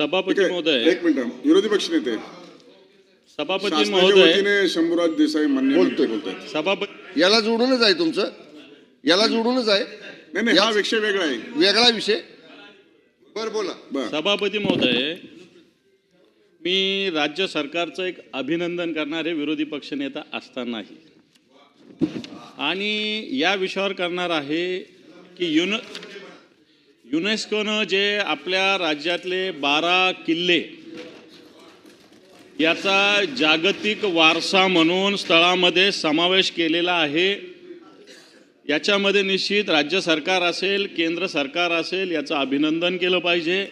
सभापती. महोदय. एक मिनिट. विरोधी पक्ष नेते. सभापती महोदय. शंभूराज देसाई मान्य बोलतोय. बोलतात सभापती याला जोडूनच आहे तुमचं? याला जोडूनच आहे? नाही नाही हा विषय वेगळा आहे. वेगळा विषय? बर बोला. सभापती महोदय मी राज्य सरकारचं एक अभिनंदन करणारे विरोधी पक्षनेता असतानाही. आणि या विषयावर करणार आहे की युन युनेस्कोनं जे आपल्या राज्यातले बारा किल्ले याचा जागतिक वारसा म्हणून स्थळामध्ये समावेश केलेला आहे. याच्यामध्ये निश्चित राज्य सरकार असेल केंद्र सरकार असेल याचं अभिनंदन केलं पाहिजे.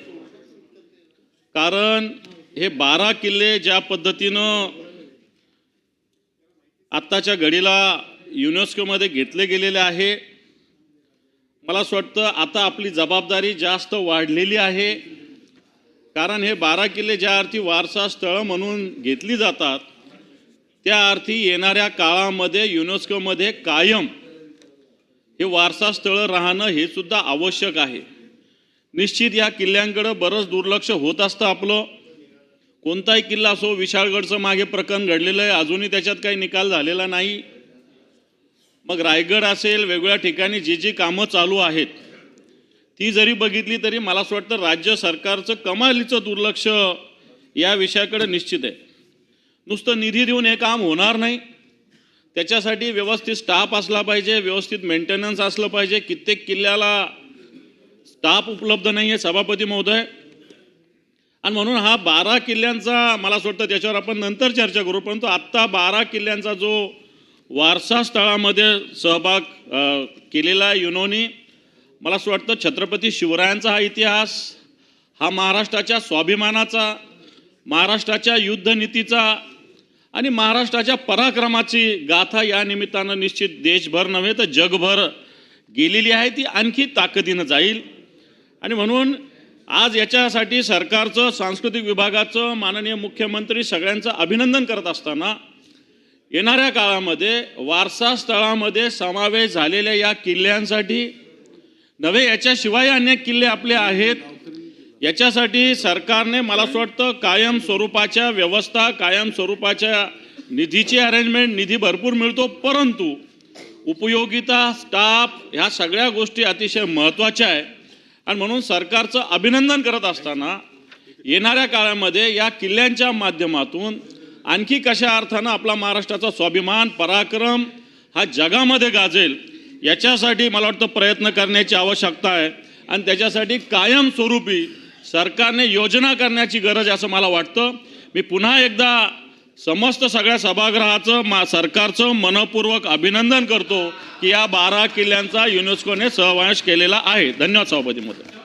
कारण हे बारा किल्ले ज्या पद्धतीनं आत्ताच्या घडीला युनेस्कोमध्ये घेतले गेलेले आहे मला असं वाटतं आता आपली जबाबदारी जास्त वाढलेली आहे. कारण हे बारा किल्ले ज्या अर्थी वारसा स्थळं म्हणून घेतली जातात त्या अर्थी येणाऱ्या काळामध्ये युनेस्कोमध्ये कायम हे वारसा स्थळं राहणं हे सुद्धा आवश्यक आहे. निश्चित या किल्ल्यांकडं बरंच दुर्लक्ष होत असतं आपलं. कोणताही किल्ला असो विशाळगडचं मागे प्रकरण घडलेलं आहे अजूनही त्याच्यात काही निकाल झालेला नाही. मग रायगड असेल वेगवेगळ्या ठिकाणी जी जी कामं चालू आहेत ती जरी बघितली तरी मला असं वाटतं राज्य सरकारचं कमालीचं दुर्लक्ष या विषयाकडे निश्चित आहे. नुसतं निधी देऊन हे काम होणार नाही. त्याच्यासाठी व्यवस्थित स्टाफ असला पाहिजे व्यवस्थित मेंटेनन्स असलं पाहिजे. कित्येक किल्ल्याला स्टाफ उपलब्ध नाही आहे सभापती महोदय. आणि म्हणून हा बारा किल्ल्यांचा मला असं वाटतं त्याच्यावर आपण नंतर चर्चा करू परंतु आत्ता बारा किल्ल्यांचा जो वारसा स्थळामध्ये सहभाग केलेला आहे युनोनी. मला असं वाटतं छत्रपती शिवरायांचा हा इतिहास हा महाराष्ट्राच्या स्वाभिमानाचा महाराष्ट्राच्या युद्धनीतीचा आणि महाराष्ट्राच्या पराक्रमाची गाथा या निमित्तानं निश्चित देशभर नव्हे तर जगभर गेलेली आहे. ती आणखी ताकदीनं जाईल. आणि म्हणून आज याच्यासाठी सरकारचं सांस्कृतिक विभागाचं माननीय मुख्यमंत्री सगळ्यांचं अभिनंदन करत असताना येणाऱ्या काळामध्ये वारसा स्थळामध्ये समावेश झालेल्या या किल्ल्यांसाठी नव्हे याच्याशिवाय अनेक किल्ले आपले आहेत. याच्यासाठी सरकारने मला असं वाटतं कायम स्वरूपाच्या व्यवस्था कायम स्वरूपाच्या निधीची अरेंजमेंट निधी भरपूर मिळतो परंतु उपयोगिता स्टाफ ह्या सगळ्या गोष्टी अतिशय महत्त्वाच्या आहे. आणि म्हणून सरकारचं अभिनंदन करत असताना येणाऱ्या काळामध्ये या किल्ल्यांच्या माध्यमातून आणखी कशा अर्थानं आपला महाराष्ट्राचा स्वाभिमान पराक्रम हा जगामध्ये गाजेल याच्यासाठी मला वाटतं प्रयत्न करण्याची आवश्यकता आहे. आणि त्याच्यासाठी कायमस्वरूपी सरकारने योजना करण्याची गरज आहे असं मला वाटतं. मी पुन्हा एकदा समस्त सगळ्या सभागृहाचं मा सरकारचं मनपूर्वक अभिनंदन करतो की या बारा किल्ल्यांचा युनेस्कोने सहवास केलेला आहे. धन्यवाद सभापती महोदय.